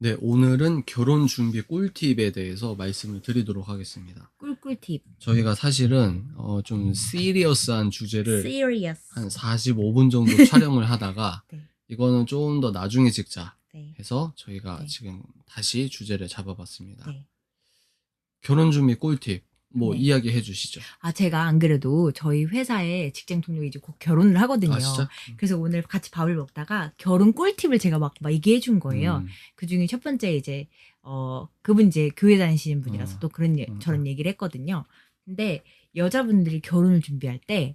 네, 오늘은 결혼 준비 꿀팁에 대해서 말씀을 드리도록 하겠습니다. 꿀꿀팁. 저희가 사실은 어, 좀 시리어스한 주제를 serious. 한 45분 정도 촬영을 하다가 네. 이거는 좀 더 나중에 찍자 네. 해서 저희가 네. 지금 다시 주제를 잡아봤습니다. 네. 결혼 준비 꿀팁 뭐 네. 이야기해 주시죠. 아 제가 안 그래도 저희 회사에 직장 동료 이제 곧 결혼을 하거든요. 아 진짜? 그래서 오늘 같이 밥을 먹다가 결혼 꿀팁을 제가 막, 막 얘기해 준 거예요. 음, 그 중에 첫 번째 이제 어 그분 이제 교회 다니시는 분이라서 어. 또 그런 예- 음, 저런 얘기를 했거든요. 근데 여자분들이 결혼을 준비할 때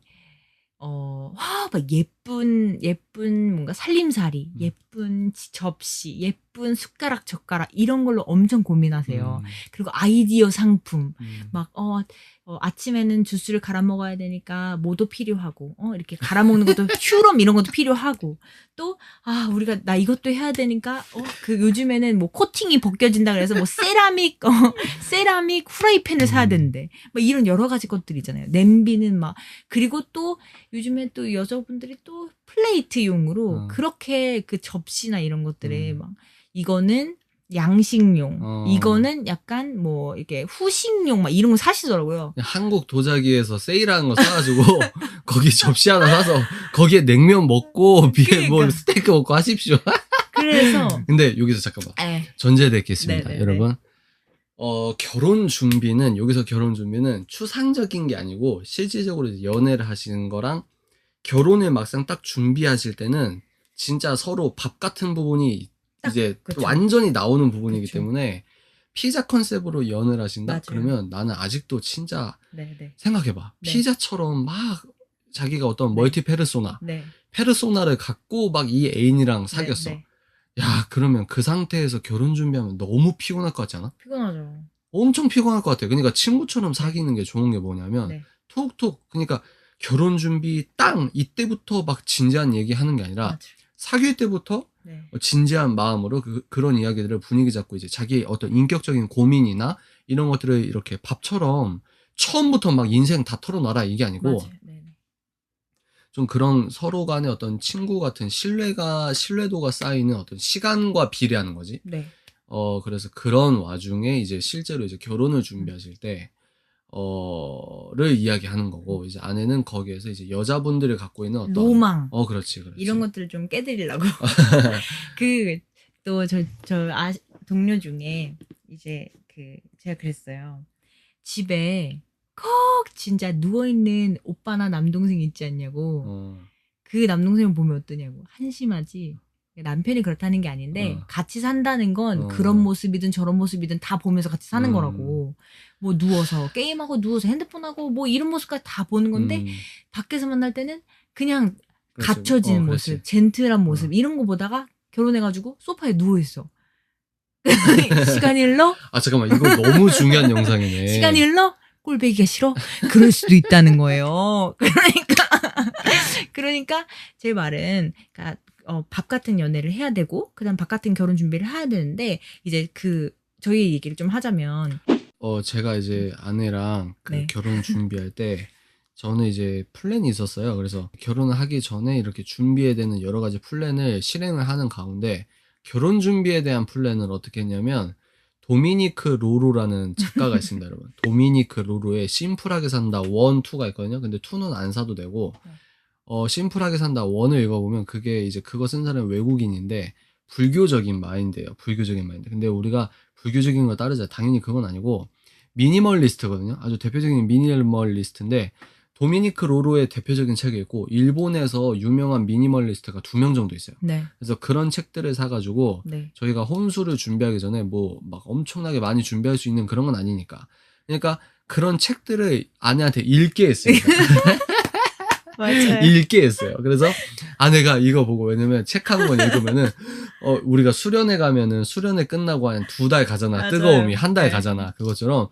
어, 와, 막 예쁜, 예쁜 뭔가 살림살이, 음. 예쁜 지- 접시, 예쁜 숟가락, 젓가락, 이런 걸로 엄청 고민하세요. 음, 그리고 아이디어 상품, 음. 막, 어, 어, 아침에는 주스를 갈아 먹어야 되니까 뭐도 필요하고, 어, 이렇게 갈아 먹는 것도 큐럼 이런 것도 필요하고, 또, 아, 우리가 나 이것도 해야 되니까, 어, 그 요즘에는 뭐 코팅이 벗겨진다 그래서 뭐 세라믹, 어, 세라믹 후라이팬을 사야 음. 되는데, 막 이런 여러 가지 것들 있잖아요. 냄비는 막, 그리고 또 요즘에 또 여자분들이 또 플레이트용으로 어. 그렇게 그 접시나 이런 것들에 음. 막, 이거는 양식용, 어. 이거는 약간 뭐 이렇게 후식용 막 이런 거 사시더라고요. 한국 도자기에서 세일하는 거 사가지고 거기 접시 하나 사서 거기에 냉면 먹고 비에 뭐 그러니까. 스테이크 먹고 하십시오. 그래서 근데 여기서 잠깐만 에, 전제 뵙겠습니다, 네네네. 여러분. 어 결혼 준비는 여기서 결혼 준비는 추상적인 게 아니고 실질적으로 연애를 하시는 거랑 결혼을 막상 딱 준비하실 때는 진짜 서로 밥 같은 부분이 딱, 이제 그쵸. 완전히 나오는 부분이기 그쵸. 때문에 피자 컨셉으로 연애를 하신다 맞아요. 그러면 나는 아직도 진짜 네, 네, 생각해봐. 네. 피자처럼 막 자기가 어떤 네. 멀티 페르소나, 네. 페르소나를 갖고 막 이 애인이랑 사귀었어. 네, 네. 야, 그러면 그 상태에서 결혼 준비하면 너무 피곤할 것 같지 않아? 피곤하죠. 엄청 피곤할 것 같아. 그러니까 친구처럼 사귀는 게 좋은 게 뭐냐면 네. 톡톡 그러니까 결혼 준비 땅 이때부터 막 진지한 얘기 하는 게 아니라 맞아요. 사귈 때부터 네. 진지한 마음으로 그, 그런 이야기들을 분위기 잡고 이제 자기의 어떤 인격적인 고민이나 이런 것들을 이렇게 밥처럼 처음부터 막 인생 다 털어놔라 이게 아니고 네. 좀 그런 서로 간의 어떤 친구 같은 신뢰가 신뢰도가 쌓이는 어떤 시간과 비례하는 거지. 네. 어 그래서 그런 와중에 이제 실제로 이제 결혼을 준비하실 때 어를 이야기하는 거고 이제 아내는 거기에서 이제 여자분들이 갖고 있는 어떤 로망 어 그렇지 그렇지 이런 것들을 좀 깨드리려고. 그 또 저 저 아, 동료 중에 이제 그 제가 그랬어요. 집에 꼭 진짜 누워 있는 오빠나 남동생 있지 않냐고. 어, 그 남동생을 보면 어떠냐고 한심하지 남편이 그렇다는 게 아닌데 어. 같이 산다는 건 어. 그런 모습이든 저런 모습이든 다 보면서 같이 사는 음. 거라고 뭐 누워서 게임하고 누워서 핸드폰하고 뭐 이런 모습까지 다 보는 건데 음, 밖에서 만날 때는 그냥 그렇지. 갖춰진 어, 모습 그렇지. 젠틀한 모습 어. 이런 거 보다가 결혼해가지고 소파에 누워 있어 시간이 흘러 아 잠깐만 이거 너무 중요한 영상이네. 시간이 흘러 꼴배기가 싫어? 그럴 수도 있다는 거예요. 그러니까 그러니까 제 말은 그러니까 어, 밥 같은 연애를 해야 되고 그다음 밥 같은 결혼 준비를 해야 되는데 이제 그 저희 얘기를 좀 하자면 어 제가 이제 아내랑 그 네. 결혼 준비할 때 저는 이제 플랜이 있었어요. 그래서 결혼을 하기 전에 이렇게 준비해야 되는 여러 가지 플랜을 실행을 하는 가운데 결혼 준비에 대한 플랜을 어떻게 했냐면 도미니크 로로라는 작가가 있습니다, 여러분. 도미니크 로로의 심플하게 산다 원, 투가 있거든요. 근데 투는 안 사도 되고 네. 어 심플하게 산다 원을 읽어보면 그게 이제 그거 쓴 사람은 외국인인데 불교적인 마인드예요. 불교적인 마인드. 근데 우리가 불교적인 걸 따르자 당연히 그건 아니고 미니멀리스트거든요. 아주 대표적인 미니멀리스트인데 도미니크 로로의 대표적인 책이 있고 일본에서 유명한 미니멀리스트가 두 명 정도 있어요. 네, 그래서 그런 책들을 사가지고 네, 저희가 혼수를 준비하기 전에 뭐 막 엄청나게 많이 준비할 수 있는 그런 건 아니니까. 그러니까 그런 책들을 아내한테 읽게 했습니다. 맞아요. 읽게 했어요. 그래서 아내가 이거 보고 왜냐면 책 한 권 읽으면은 어 우리가 수련회 가면은 수련회 끝나고 한 두 달 가잖아. 맞아요. 뜨거움이 한달 네. 가잖아. 그것처럼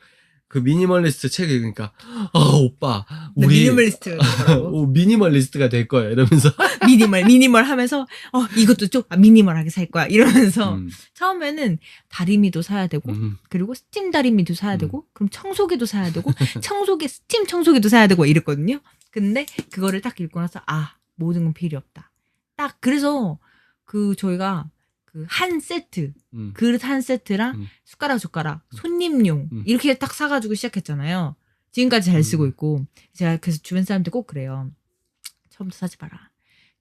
그 미니멀리스트 책 읽으니까 아 오빠 네, 우리 미니멀리스트 오, 미니멀리스트가 될 거야 이러면서 미니멀 미니멀 하면서 어 이것도 좀 아, 미니멀하게 살 거야 이러면서 음, 처음에는 다리미도 사야 되고 음, 그리고 스팀 다리미도 사야 음. 되고 그럼 청소기도 사야 되고 청소기 스팀 청소기도 사야 되고 이랬거든요. 근데 그거를 딱 읽고 나서 아 모든 건 필요 없다. 딱 그래서 그 저희가 그 한 세트 음. 그릇 한 세트랑 음. 숟가락 젓가락 손님용 음. 이렇게 딱 사가지고 시작했잖아요. 지금까지 잘 쓰고 음. 있고 제가 그래서 주변 사람들 꼭 그래요. 처음부터 사지 마라.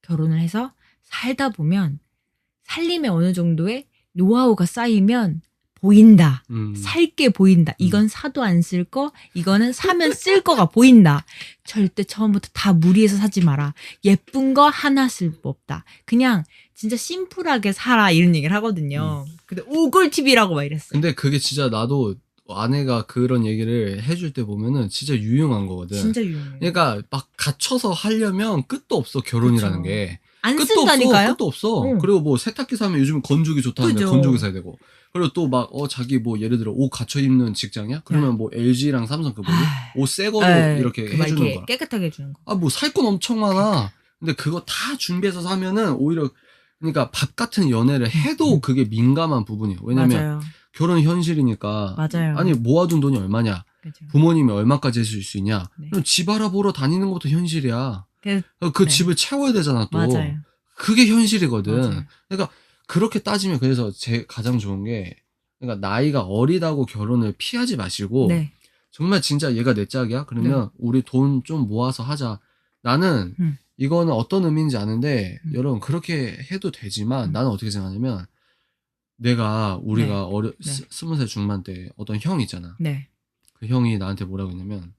결혼을 해서 살다 보면 살림에 어느 정도의 노하우가 쌓이면 보인다. 음. 살게 보인다. 이건 사도 안 쓸 거, 이거는 사면 쓸 거가 보인다. 절대 처음부터 다 무리해서 사지 마라. 예쁜 거 하나 쓸법 없다. 그냥 진짜 심플하게 살아 이런 얘기를 하거든요. 근데 오골 팁이라고 막 이랬어요. 근데 그게 진짜 나도 아내가 그런 얘기를 해줄 때 보면은 진짜 유용한 거거든. 진짜 유용해요. 그러니까 막 갖춰서 하려면 끝도 없어 결혼이라는 그쵸. 게 안 끝도 쓴다니까요? 없어 끝도 없어 응. 그리고 뭐 세탁기 사면 요즘 건조기 좋다는데. 건조기 사야 되고 그리고 또 막 어 자기 뭐 예를 들어 옷 갖춰 입는 직장이야 그러면 뭐 LG랑 삼성 그 뭐지 아이, 옷새 거로 에이, 이렇게 그막 해주는 거야 깨끗하게 해주는 거. 아뭐 살 건 엄청 많아 근데 그거 다 준비해서 사면은 오히려 그러니까 밥 같은 연애를 해도 그게 민감한 부분이에요 왜냐면 음. 결혼 현실이니까 맞아요. 아니 모아둔 돈이 얼마냐 그죠. 부모님이 얼마까지 해줄 수 있냐 네. 그럼 집 알아보러 다니는 것도 현실이야 그- 그 네. 집을 채워야 되잖아 또 맞아요. 그게 현실이거든 맞아요. 그러니까 그렇게 따지면 그래서 제 가장 좋은 게 그러니까 나이가 어리다고 결혼을 피하지 마시고 네. 정말 진짜 얘가 내 짝이야 그러면 우리 돈 좀 모아서 하자 나는 음. 이거는 어떤 의미인지 아는데 음. 여러분 그렇게 해도 되지만 음. 나는 어떻게 생각하냐면 내가 우리가 네. 어려 네. 스- 스무 살 중반 때 어떤 형 있잖아 네. 그 형이 나한테 뭐라고 했냐면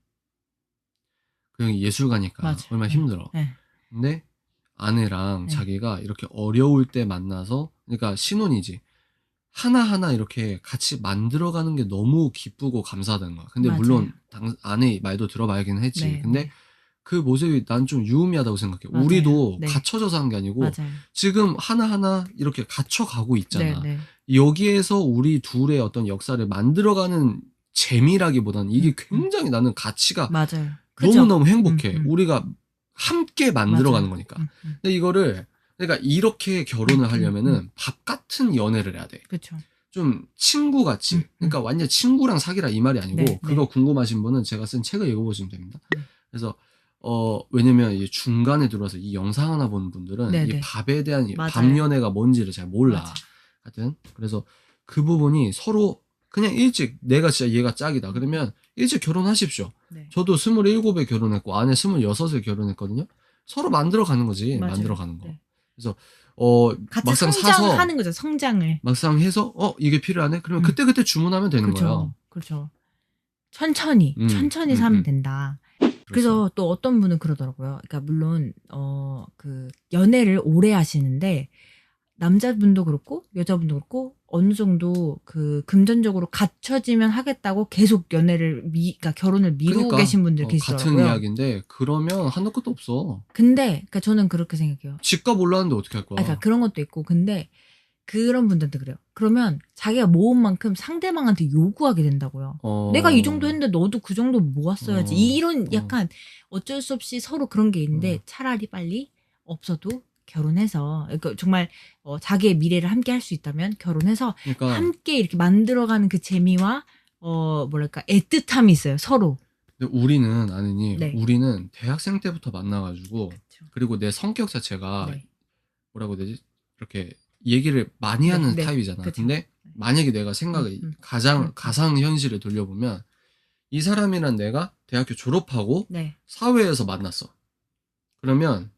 그 형이 예술가니까 맞아. 얼마나 네. 힘들어 네. 근데 아내랑 네. 자기가 이렇게 어려울 때 만나서 그러니까 신혼이지 하나하나 이렇게 같이 만들어가는 게 너무 기쁘고 감사하다는 거야. 근데 맞아요. 물론 당, 아내 말도 들어봐야긴 했지. 네. 근데 그 모습이 난 좀 유의미하다고 생각해. 맞아요. 우리도 네. 갖춰져서 한 게 아니고 맞아요. 지금 하나하나 이렇게 갖춰가고 있잖아. 네, 네. 여기에서 우리 둘의 어떤 역사를 만들어가는 재미라기보다는 이게 음, 굉장히 나는 가치가 맞아요. 너무너무 행복해. 음, 음. 우리가 함께 만들어가는. 거니까. 음, 음. 근데 이거를 그러니까 이렇게 결혼을 음, 하려면은 음. 밥 같은 연애를 해야 돼. 그렇죠. 좀 친구 같이. 음, 음. 그러니까 완전 친구랑 사귀라 이 말이 아니고 네, 그거 궁금하신 분은 제가 쓴 책을 읽어보시면 됩니다. 네. 그래서 어 왜냐면 이제 중간에 들어와서 이 영상 하나 보는 분들은 네, 이 네. 밥에 대한 이. 밥 연애가 뭔지를 잘 몰라. 맞아. 하여튼 그래서 그 부분이 서로 그냥 일찍 내가 진짜 얘가 짝이다. 그러면 일찍 결혼하십시오. 네. 저도 27에 결혼했고 아내 26에 결혼했거든요. 서로 만들어 가는 거지. 맞아요. 만들어 가는 거. 네. 그래서 어 막상 사서 하는 거죠. 성장을. 막상 해서 어 이게 필요하네. 그러면 음. 그때 그때 주문하면 되는 그렇죠. 거예요. 그렇죠. 천천히, 음, 천천히 음, 사면 음. 된다. 그래서 또 어떤 분은 그러더라고요. 그러니까 물론 어 그 연애를 오래 하시는데 남자분도 그렇고 여자분도 그렇고 어느 정도 그 금전적으로 갖춰지면 하겠다고 계속 연애를 미, 그러니까 결혼을 미루고 그러니까, 계신 분들 어, 계시더라고요. 같은 이야기인데 그러면 한도 끝도 없어. 근데 그러니까 저는 그렇게 생각해요. 집값 올랐는데 어떻게 할 거야? 아, 그러니까 그런 것도 있고 근데 그런 분들도 그래요. 그러면 자기가 모은 만큼 상대방한테 요구하게 된다고요. 어, 내가 이 정도 했는데 너도 그 정도 모았어야지. 어, 이런 어. 약간 어 쩔 수 없이 서로 그런 게 있는데 어. 차라리 빨리 없어도 결혼해서 그러니까 정말 어, 자기의 미래를 함께 할 수 있다면 결혼해서 그러니까 함께 이렇게 만들어가는 그 재미와 어 뭐랄까 애틋함이 있어요 서로. 근데 우리는 아니니 네. 우리는 대학생 때부터 만나가지고 그렇죠. 그리고 내 성격 자체가 네. 뭐라고 해야 되지? 이렇게 얘기를 많이 네, 하는 네. 타입이잖아. 그쵸. 근데 만약에 내가 생각을 음, 음. 가장 음. 가상 현실을 돌려보면 이 사람이랑 내가 대학교 졸업하고 네. 사회에서 만났어. 그러면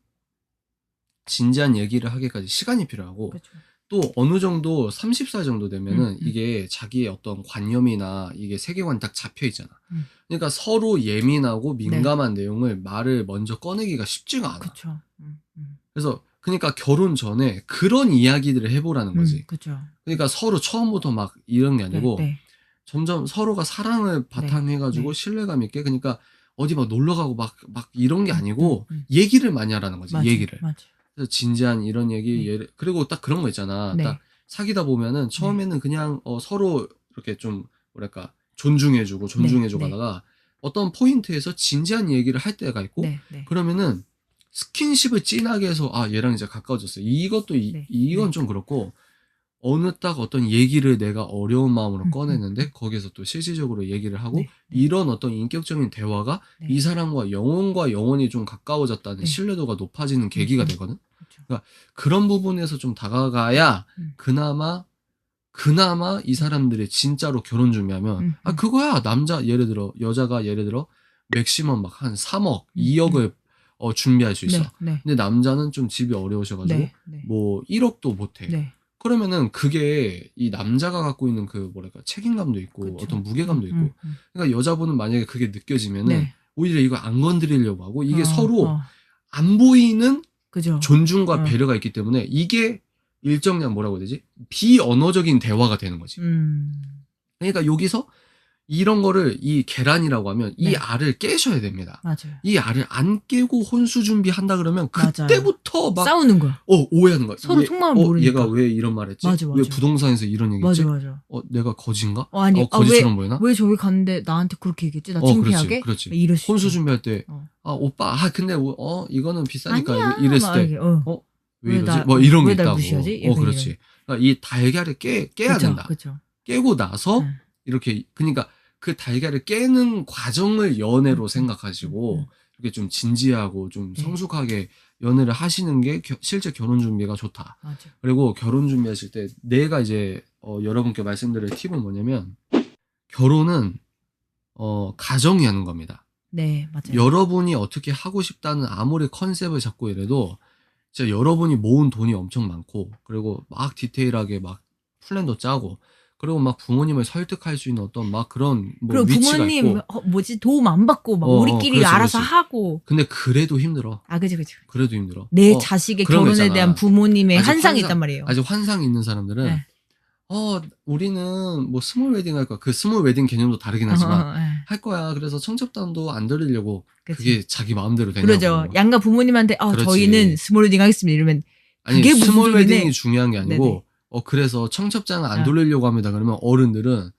진지한 얘기를 하기까지 시간이 필요하고 그렇죠. 또 어느 정도 30살 정도 되면은 음, 음. 이게 자기의 어떤 관념이나 이게 세계관이 딱 잡혀 있잖아. 음. 그러니까 서로 예민하고 민감한 내용을 말을 먼저 꺼내기가 쉽지가 않아. 그렇죠. 음, 음. 그래서 그러니까 결혼 전에 그런 이야기들을 해보라는 거지. 음, 그렇죠. 그러니까 서로 처음부터 막 이런 게 아니고 네, 네. 점점 서로가 사랑을 바탕 해가지고 네. 신뢰감 있게 그러니까 어디 막 놀러 가고 막 막 이런 게 아니고. 얘기를 많이 하라는 거지 맞아, 얘기를. 맞아. 그래서 진지한 이런 얘기 네. 예를 그리고 딱 그런 거 있잖아. 네. 딱 사귀다 보면은 처음에는 그냥 어, 서로 이렇게 좀 뭐랄까 존중해주고 존중해주고 네, 네. 하다가 어떤 포인트에서 진지한 얘기를 할 때가 있고 네, 네. 그러면은 스킨십을 진하게 해서 아 얘랑 이제 가까워졌어. 이것도 이, 네, 이건 네. 좀 그렇고 어느 딱 어떤 얘기를 내가 어려운 마음으로 음, 꺼내는데 거기서 또 실질적으로 얘기를 하고 네, 네. 이런 어떤 인격적인 대화가 네. 이 사람과 영혼과 영혼이 좀 가까워졌다는 네. 신뢰도가 높아지는 계기가 음, 되거든. 그렇죠. 그런 부분에서 좀 다가가야 음. 그나마 그나마 이 사람들이 진짜로 결혼 준비하면 음, 아 음. 그거야 남자 예를 들어 여자가 예를 들어 맥시멈 막 한 3억, 음, 2억을 어, 준비할 수 있어. 네, 네. 근데 남자는 좀 집이 어려우셔가지고. 뭐 1억도 못해. 네. 그러면은 그게 이 남자가 갖고 있는 그 뭐랄까 책임감도 있고 그쵸. 어떤 무게감도 있고 음, 음. 그러니까 여자분은 만약에 그게 느껴지면은 네. 오히려 이거 안 건드리려고 하고 이게 어, 서로 어. 안 보이는 그죠. 존중과 어. 배려가 있기 때문에 이게 일정량 뭐라고 해야 되지 비언어적인 대화가 되는 거지. 음. 그러니까 여기서 이런 거를 이 계란이라고 하면 이 네. 알을 깨셔야 됩니다. 맞아요. 이 알을 안 깨고 혼수 준비한다 그러면. 그때부터 막 싸우는 거야. 어, 오해하는 거야. 서로 얘- 속마음 어, 모르니까. 얘가 왜 이런 말 했지? 맞아, 왜 맞아. 부동산에서 이런 얘기했지? 맞아, 맞아. 어, 내가 거진가? 어, 아니, 어, 아, 왜, 거지처럼 보이나? 왜 저기 갔는데 나한테 그렇게 얘기했지? 나 어, 창피하게? 그렇지, 그렇지. 이럴 혼수. 준비할 때, 어. 아, 오빠, 아, 근데, 어, 이거는 비싸니까 아니야. 이랬을 막 때, 어. 어, 왜 왜 이러지? 나- 뭐 이런 게 있다고. 무시하지? 어, 그렇지. 그러니까 이 달걀을 깨, 깨야 그쵸, 된다. 그쵸. 깨고 나서, 응. 이렇게, 그러니까 그 달걀을 깨는 과정을 연애로 음, 생각하시고, 음. 이렇게 좀 진지하고 좀 네. 성숙하게 연애를 하시는 게 겨- 실제 결혼 준비가 좋다. 맞아. 그리고 결혼 준비하실 때 내가 이제 어, 여러분께 말씀드릴 팁은 뭐냐면 결혼은 어, 가정이 하는 겁니다. 네, 맞아요. 여러분이 어떻게 하고 싶다는 아무리 컨셉을 잡고 이래도 진짜 여러분이 모은 돈이 엄청 많고 그리고 막 디테일하게 막 플랜도 짜고 그리고 막 부모님을 설득할 수 있는 어떤 막 그런 뭐 그리고 위치가 부모님, 있고 어, 뭐지, 도움 안 받고, 막 어, 어, 우리끼리 그렇지, 알아서 그렇지. 하고. 근데 그래도 힘들어. 아, 그지, 그지. 그래도 힘들어. 내 어, 자식의 그런 거 결혼에 있잖아. 대한 부모님의 아직 환상이 환상- 있단 말이에요. 아직 환상이 있는 사람들은 네. 어 우리는 뭐 스몰 웨딩 할 거야. 그 스몰 웨딩 개념도 다르긴 하지만 어, 어, 예. 할 거야. 그래서 청첩단도 안 드리려고 그치. 그게 자기 마음대로 되냐고. 그러죠. 양가 부모님한테, 어, 그렇지. 저희는 스몰 웨딩 하겠습니다. 이러면, 아니 그게 무슨 스몰 소리네. 웨딩이 중요한 게 아니고 네네. 어 그래서 청첩장을 안 어. 돌리려고 합니다. 그러면 어른들은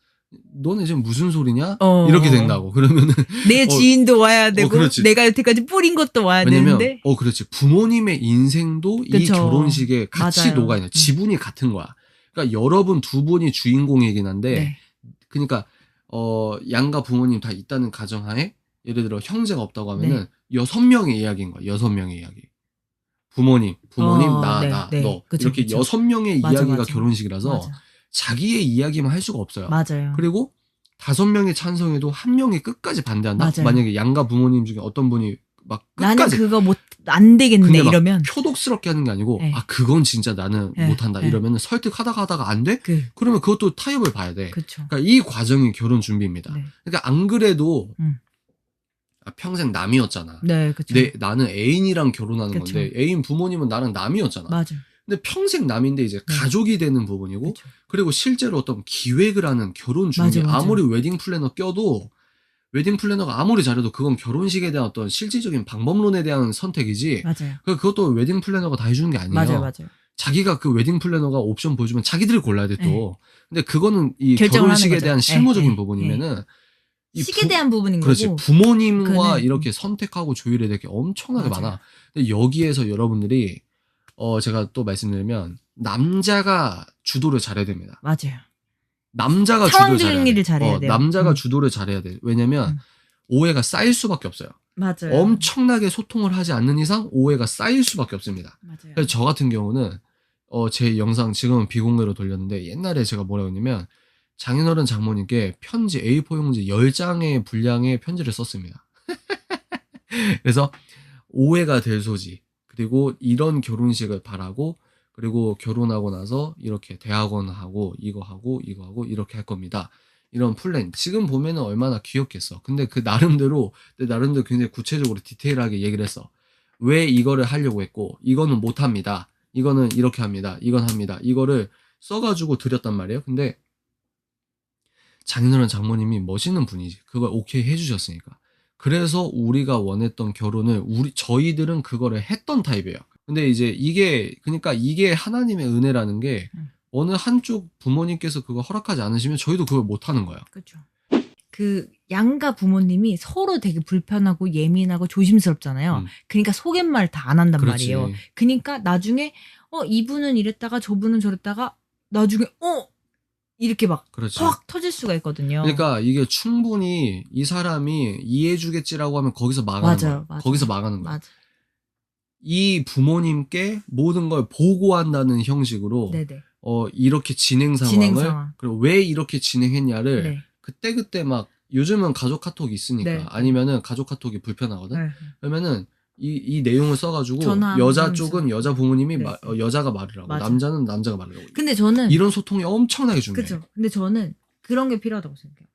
너네 지금 무슨 소리냐? 어, 이렇게 어, 된다고. 그러면은 내 어, 지인도 와야 되고, 그렇지. 내가 여태까지 뿌린 것도 와야 왜냐면 되는데. 어 그렇지 부모님의 인생도 이 그쵸. 결혼식에 같이 맞아요. 녹아 있는 음. 지분이 같은 거야. 그러니까 여러분 두 분이 주인공이긴 한데 네. 그러니까 어 양가 부모님 다 있다는 가정하에 예를 들어 형제가 없다고 하면은 여섯 명의 이야기인 거야. 여섯 명의 이야기. 부모님, 부모님, 어, 나, 네, 나, 네. 너 그쵸, 이렇게 그쵸. 여섯 명의 맞아, 이야기가 맞아. 결혼식이라서 맞아. 자기의 이야기만 할 수가 없어요. 맞아요. 그리고 다섯 명이 찬성해도 한 명이 끝까지 반대한다. 맞아요. 만약에 양가 부모님 중에 어떤 분이 막 나는 끝까지 그거 못, 안 되겠네, 이러면. 표독스럽게 하는 게 아니고 네. 아 그건 진짜 나는 네, 못한다 네. 이러면은 설득하다가 하다가 안 돼? 그, 그러면 그것도 타협을 봐야 돼. 그쵸. 그러니까 이 과정이 결혼 준비입니다. 네. 그러니까 안 그래도 음. 아, 평생 남이었잖아. 네, 그쵸. 내 나는 애인이랑 결혼하는 그쵸. 건데 애인 부모님은 나랑 남이었잖아. 맞아. 근데 평생 남인데 이제 네. 가족이 되는 부분이고 그쵸. 그리고 실제로 어떤 기획을 하는 결혼 준비 맞아, 맞아. 아무리 웨딩 플래너 껴도 웨딩 플래너가 아무리 잘해도 그건 결혼식에 대한 어떤 실질적인 방법론에 대한 선택이지. 맞아요. 그- 그것도 웨딩 플래너가 다 해주는 게 아니에요. 맞아요, 맞아요. 자기가 그 웨딩 플래너가 옵션 보여주면 자기들이 골라야 돼 또. 근데 그거는 이 네. 결혼식에. 대한 네, 실무적인 네, 부분이면은 이 식에 부- 대한 부분인 그렇지 거고. 부모님과 그거는- 이렇게 선택하고 조율해야 될 게 엄청나게 맞아요. 많아. 근데 여기에서 여러분들이 어 제가 또 말씀드리면 남자가 주도를 잘해야 됩니다. 맞아요. 남자가 주도를 잘해야 돼. 잘해야 어. 남자가 음. 주도를 잘해야 돼. 왜냐면 음. 오해가 쌓일 수밖에 없어요. 맞아요. 엄청나게 소통을 하지 않는 이상 오해가 쌓일 수밖에 없습니다. 맞아요. 그래서 저 같은 경우는 어, 제 영상 지금은 비공개로 돌렸는데 옛날에 제가 뭐라고 했냐면 장인어른 장모님께 편지 A4 용지 10장의 분량의 편지를 썼습니다. 그래서 오해가 될 소지 그리고 이런 결혼식을 바라고 그리고 결혼하고 나서 이렇게 대학원 하고 이거 하고 이거 하고 이렇게 할 겁니다. 이런 플랜 지금 보면은 얼마나 귀엽겠어. 근데 그 나름대로 내 나름대로 굉장히 구체적으로 디테일하게 얘기를 했어. 왜 이거를 하려고 했고 이거는 못 합니다. 이거는 이렇게 합니다. 이건 합니다. 이거를 써가지고 드렸단 말이에요. 근데 장인어른 장모님이 멋있는 분이지. 그걸 오케이 해주셨으니까. 그래서 우리가 원했던 결혼을 우리 저희들은 그거를 했던 타입이에요. 근데 이제 이게 그러니까 이게 하나님의 은혜라는 게 음. 어느 한쪽 부모님께서 그거 허락하지 않으시면 저희도 그걸 못 하는 거예요. 그렇죠. 그 양가 부모님이 서로 되게 불편하고 예민하고 조심스럽잖아요. 음. 그러니까 속갯말 다 안 한단 그렇지. 말이에요. 그러니까 나중에 어 이분은 이랬다가 저분은 저랬다가 나중에 어 이렇게 막 그렇지. 확 터질 수가 있거든요. 그러니까 이게 충분히 이 사람이 이해해주겠지라고 하면 거기서 망하는 맞아요, 거야. 맞아요. 거기서 망하는 거야. 맞아. 이 부모님께 모든 걸 보고한다는 형식으로 네네. 어 이렇게 진행 상황을 진행 상황. 그리고 왜 이렇게 진행했냐를 네. 그때 그때 막 요즘은 가족 카톡이 있으니까 네. 아니면은 가족 카톡이 불편하거든. 네. 그러면은 이, 이 내용을 써가지고 여자. 쪽은 여자 부모님이 네. 마- 어, 여자가 말을 하고 맞아. 남자는 남자가 말을 하고 근데 저는 이런 소통이 엄청나게 중요해. 그죠. 근데 저는 그런 게 필요하다고 생각해요.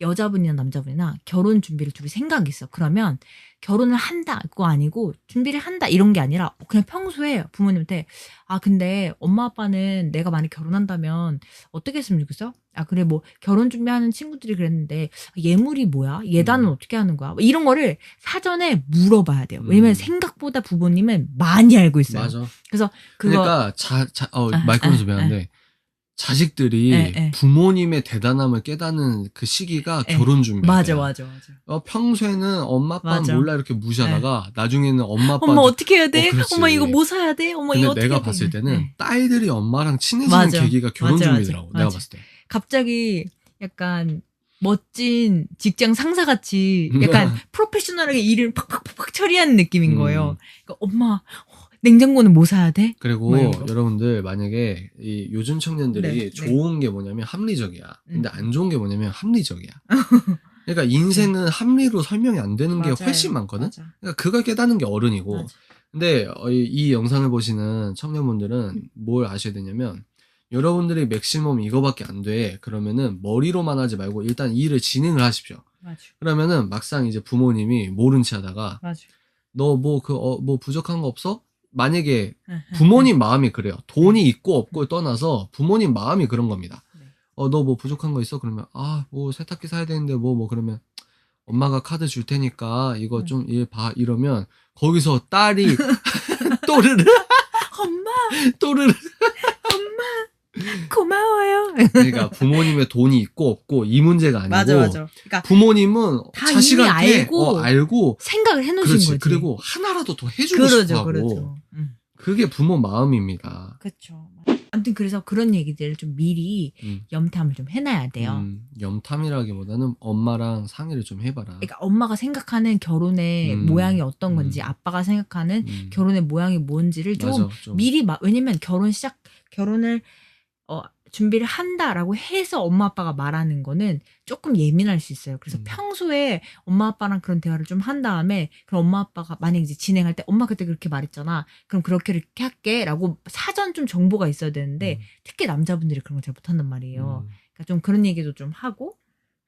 여자분이나 남자분이나 결혼 준비를 둘이 생각이 있어. 그러면 결혼을 한다 그거 아니고 준비를 한다 이런 게 아니라 그냥 평소에 부모님한테 아 근데 엄마 아빠는 내가 만약 결혼한다면 어떻게 했으면 좋겠어? 아 그래 뭐 결혼 준비하는 친구들이 그랬는데 예물이 뭐야? 예단은 음. 어떻게 하는 거야? 뭐 이런 거를 사전에 물어봐야 돼요. 왜냐면 음. 생각보다 부모님은 많이 알고 있어요. 맞아. 그거 그러니까 자, 자, 어, 아, 말 끊어서 아, 미안한데 자식들이 네, 네. 부모님의 대단함을 깨닫는 그 시기가 네. 결혼 준비. 맞아 맞아 맞아. 어, 평소에는 엄마 맞아. 몰라 이렇게 무시하다가 나중에는 엄마 아빠 엄마 어떻게 해야 돼? 어. 엄마 이거 뭐 사야 돼? 엄마 이거 어떻게 내가 해야 돼? 봤을 때는 네. 딸들이 엄마랑 친해지는 맞아. 계기가 결혼 맞아. 준비더라고. 내가 맞아. 봤을 때. 갑자기 약간 멋진 직장 상사 같이 약간 프로페셔널하게 일을 팍팍팍팍 처리하는 느낌인 음. 거예요. 그러니까 엄마 어, 냉장고는 뭐 사야 돼? 그리고 뭐 이런 거. 여러분들 만약에 이 요즘 청년들이 네, 네. 좋은 게 뭐냐면 합리적이야. 근데 음. 안 좋은 게 뭐냐면 합리적이야. 그러니까 인생은 합리로 설명이 안 되는 게 맞아요. 훨씬 많거든. 맞아. 그러니까 그걸 깨닫는 게 어른이고. 맞아. 근데 어, 이, 이 영상을 보시는 청년분들은 뭘 아셔야 되냐면 여러분들이 맥시멈 이거밖에 안 돼. 그러면은 머리로만 하지 말고 일단 이 일을 진행을 하십시오. 맞아. 그러면은 막상 이제 부모님이 모른 체 하다가. 너 뭐그어뭐 부족한 거 없어? 만약에 네. 부모님 마음이 그래요. 돈이 있고 없고를 떠나서 부모님 마음이 그런 겁니다. 네. 어너 뭐 부족한 거 있어? 그러면 아 뭐 세탁기 사야 되는데 뭐 뭐 그러면 엄마가 카드 줄 테니까 이거 음. 좀일 봐 이러면 거기서 딸이 또르르 엄마 또르르 고마워요. 그러니까 부모님의 돈이 있고 없고 이 문제가 아니고 맞아 맞아. 그러니까 부모님은 다 자식한테 이미 알고 어, 알고 생각을 해놓으신 그렇지 거지. 그리고 하나라도 더 해주고 그러죠 싶어 하고 그러죠. 음. 그게 부모 마음입니다. 그렇죠. 아무튼 그래서 그런 얘기들을 좀 미리 음. 염탐을 좀 해놔야 돼요. 음, 염탐이라기보다는 엄마랑 상의를 좀 해봐라. 그러니까 엄마가 생각하는 결혼의 음. 모양이 어떤 건지 음. 아빠가 생각하는 음. 결혼의 모양이 뭔지를 좀 맞아, 좀. 미리 마, 왜냐면 결혼 시작 결혼을 어 준비를 한다라고 해서 엄마 아빠가 말하는 거는 조금 예민할 수 있어요. 그래서 음. 평소에 엄마 아빠랑 그런 대화를 좀 한 다음에 그럼 엄마 아빠가 만약 이제 진행할 때 엄마 그때 그렇게 말했잖아. 그럼 그렇게 이렇게 할게라고 사전 좀 정보가 있어야 되는데 특히 남자분들이 그런 걸 잘 못한단 말이에요. 음. 그러니까 좀 그런 얘기도 좀 하고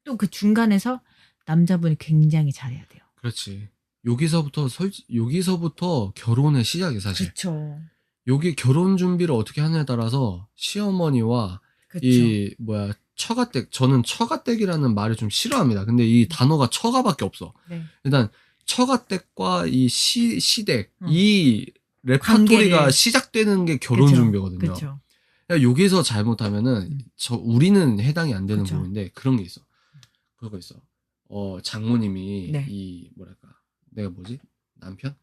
또 그 중간에서 남자분이 굉장히 잘해야 돼요. 그렇지. 여기서부터 설 여기서부터 결혼의 시작이 사실. 그렇죠. 여기 결혼 준비를 어떻게 하느냐에 따라서 시어머니와 그렇죠. 이 뭐야 처가댁 저는 처가댁이라는 말을 좀 싫어합니다. 근데 이 단어가 처가밖에 없어. 네. 일단 처가댁과 이 시 시댁 음. 이 레파토리가 관계를- 시작되는 게 결혼 그쵸. 준비거든요. 야, 여기서 잘못하면은 음. 저 우리는 해당이 안 되는 그쵸. 부분인데 그런 게 있어. 그거 있어. 어 장모님이 네. 이 뭐랄까 내가 뭐지 남편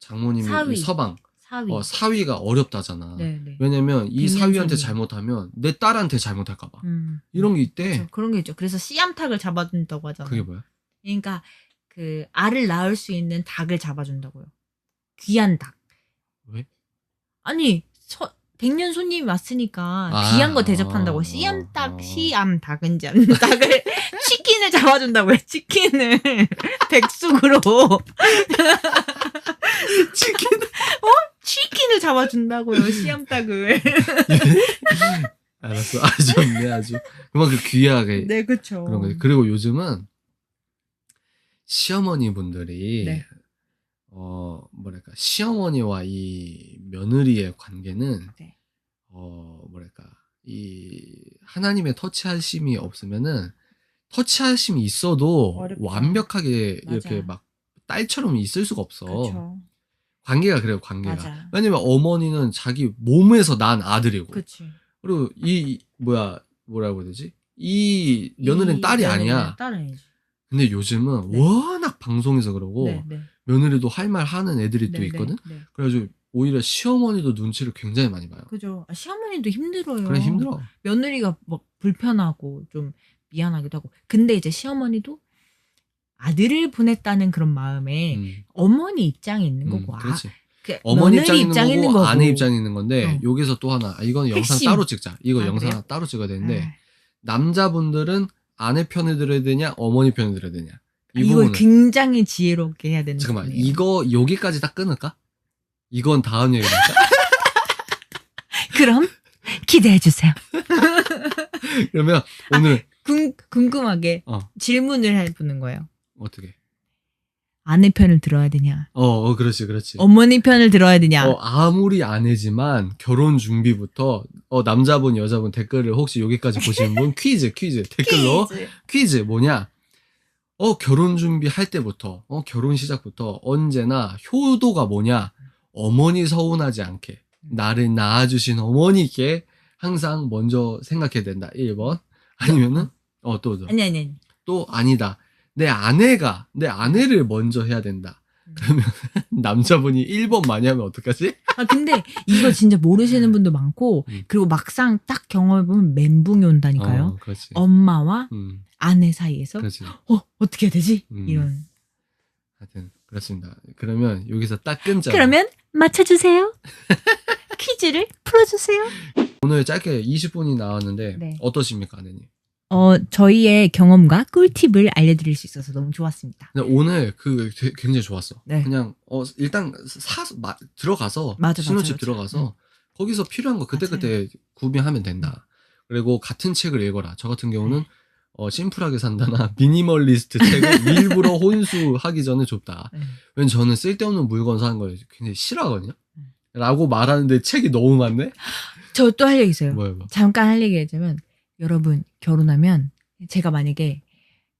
장모님이 사위. 이 서방 사위. 어, 사위가 어렵다잖아. 네, 네. 왜냐면 이 사위한테. 잘못하면 내 딸한테 잘못할까봐 음. 이런 게 있대. 그렇죠. 그런 게 있죠. 그래서 씨암탉을 잡아준다고 하잖아요. 그게 뭐야? 그러니까 그 알을 낳을 수 있는 닭을 잡아준다고요. 귀한 닭. 왜? 아니 서, 백년 손님이 왔으니까 아, 귀한 거 대접한다고 어, 씨암닭, 어. 씨암 닭인지 않는 닭을 치킨을 잡아준다고요. 치킨을 백숙으로 치킨. 잡아준다고요. 씨암닭을. 알았어. 아주 좋네 아주. 그만큼 귀하게 네, 그렇죠. 그런 거지. 그리고 요즘은 시어머니 분들이 네. 어 뭐랄까 시어머니와 이 며느리의 관계는 네. 어 뭐랄까 이 하나님의 터치하심이 없으면은 터치하심이 있어도 어렵죠. 완벽하게 이렇게 맞아. 막 딸처럼 있을 수가 없어. 그렇죠. 관계가 그래요, 관계가. 맞아. 왜냐면 어머니는 자기 몸에서 난 아들이고 그렇지. 그리고 이 뭐야 뭐라고 해야 되지? 이 며느리는 이 딸이 아니야. 딸 아니지. 근데 요즘은 네. 워낙 방송에서 그러고 네, 네. 며느리도 할 말 하는 애들이 또 네, 있거든. 네, 네. 그래가지고 오히려 시어머니도 눈치를 굉장히 많이 봐요. 그죠. 아, 시어머니도 힘들어요. 그래 힘들어. 며느리가 막 불편하고 좀 미안하기도 하고. 근데 이제 시어머니도 아들을 보냈다는 그런 마음에 음, 어머니 입장에 있는 음, 거고, 아, 그렇지. 그 어머니 며느리 입장에 있는 거고, 아내 입장에 있는 건데 어. 여기서 또 하나 아, 이건 영상. 따로 찍자. 이거 아, 영상 그래요? 따로 찍어야 되는데 아, 남자분들은 아내 편을 들어야 되냐 어머니 편을 들어야 되냐 이 이걸 부분은 굉장히 지혜롭게 해야 되는 잠깐만 부분이에요. 이거 여기까지 딱 끊을까? 이건 다음 얘기다. 그럼 기대해 주세요. 그러면 오늘 궁, 궁금하게 어. 질문을 해보는 거예요. 어떻게? 아내 편을 들어야 되냐? 어, 어 그렇지 그렇지. 어머니 편을 들어야 되냐? 어, 아무리 아내지만 결혼 준비부터 어, 남자분 여자분 댓글을 혹시 여기까지 보시는 분 퀴즈 퀴즈 댓글로 퀴즈. 퀴즈 뭐냐? 어 결혼 준비할 때부터 어 결혼 시작부터 언제나 효도가 뭐냐? 어머니 서운하지 않게 나를 낳아주신 어머니께 항상 먼저 생각해야 된다. 1번 아니면은 어 또 또, 아니 아니 아니. 또 아니다. 내 아내가 내 아내를 먼저 해야 된다. 그러면 남자분이 1번 많이 하면 어떡하지? 아 근데 이거 진짜 모르시는 분도 많고 음. 그리고 막상 딱 경험해 보면 멘붕이 온다니까요. 어, 그렇지. 엄마와 음, 아내 사이에서 그렇지. 어 어떻게 해야 되지? 음. 이런. 하여튼 그렇습니다. 그러면 여기서 딱 끊자. 그러면 맞춰주세요. 퀴즈를 풀어주세요. 오늘 짧게 20분이 나왔는데 네. 어떠십니까, 아내님? 어 저희의 경험과 꿀팁을 알려드릴 수 있어서 너무 좋았습니다. 근데 오늘 그 되게 굉장히 좋았어. 네. 그냥 어 일단 사 마, 들어가서 맞아, 신혼집 맞아, 들어가서. 거기서 필요한 거 그때 그때 구매하면 된다. 그리고 같은 책을 읽어라. 저 같은 경우는 네. 어, 심플하게 산다나 미니멀리스트 책을 일부러 혼수하기 전에 줬다. 네. 왜냐면 저는 쓸데없는 물건 사는 걸 굉장히 싫어하거든요. 음. 라고 말하는데 책이 너무 많네? 저 또 할 얘기 있어요. 뭐야, 뭐. 잠깐 할 얘기 하자면 여러분 결혼하면 제가 만약에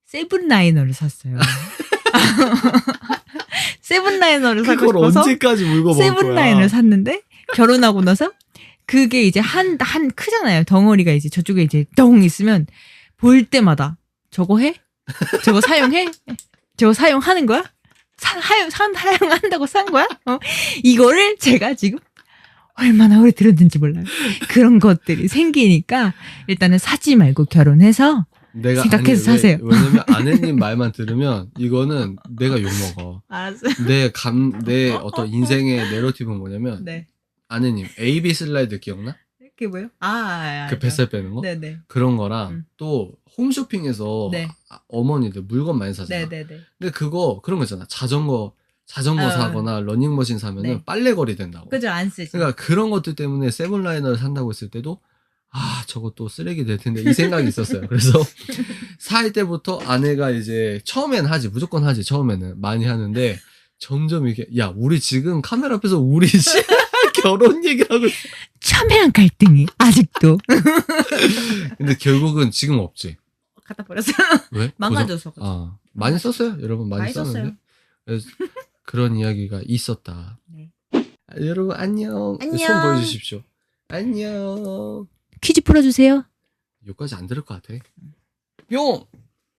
세븐라이너를 샀어요. 세븐라이너를 사고 싶어서 언제까지 물고? 세븐라인을 샀는데 결혼하고 나서 그게 이제 한한 크잖아요. 덩어리가 이제 저쪽에 이제 덩 있으면 볼 때마다 저거 해? 저거 사용해? 저거 사용하는 거야? 사, 사용, 사, 사용한다고 산 거야? 어? 이거를 제가 지금 얼마나 오래 들었는지 몰라요. 그런 것들이 생기니까 일단은 사지 말고 결혼해서 내가 생각해서 아니, 사세요. 왜, 왜냐면 아내님 말만 들으면 이거는 내가 욕 먹어. 알았어요. 내 감, 내 어떤 인생의 내러티브는 뭐냐면 네. 아내님 AB 슬라이드 기억나? 그게 뭐예요? 아, 그 뱃살 빼는 거? 네네. 그런 거랑 음. 또 홈쇼핑에서 네. 아- 어머니들 물건 많이 사잖아. 네네네. 근데 그거 그런 거 있잖아. 자전거 자전거 어. 사거나 러닝머신 사면은 네. 빨래거리 된다고. 그죠, 안 쓰지. 그러니까 그런 것들 때문에 세븐라이너를 산다고 했을 때도 아또 쓰레기 될 텐데 이 생각이 있었어요. 그래서 살 때부터 아내가 이제 처음엔 하지 무조건 하지 처음에는 많이 하는데 점점 이게 야 우리 지금 카메라 앞에서 우리 씨 결혼 얘기를 하고 있어. 첨예한 갈등이 아직도 근데 결국은 지금 없지. 갖다 버렸어요. 왜? 망가져서. 아 많이 썼어요 여러분 많이, 많이 썼는데 썼어요. 그런 이야기가 있었다. 네. 아, 여러분 안녕. 안녕. 손 보여주십시오. 안녕. 퀴즈 풀어주세요. 여기까지 안 들을 것 같아. 뿅!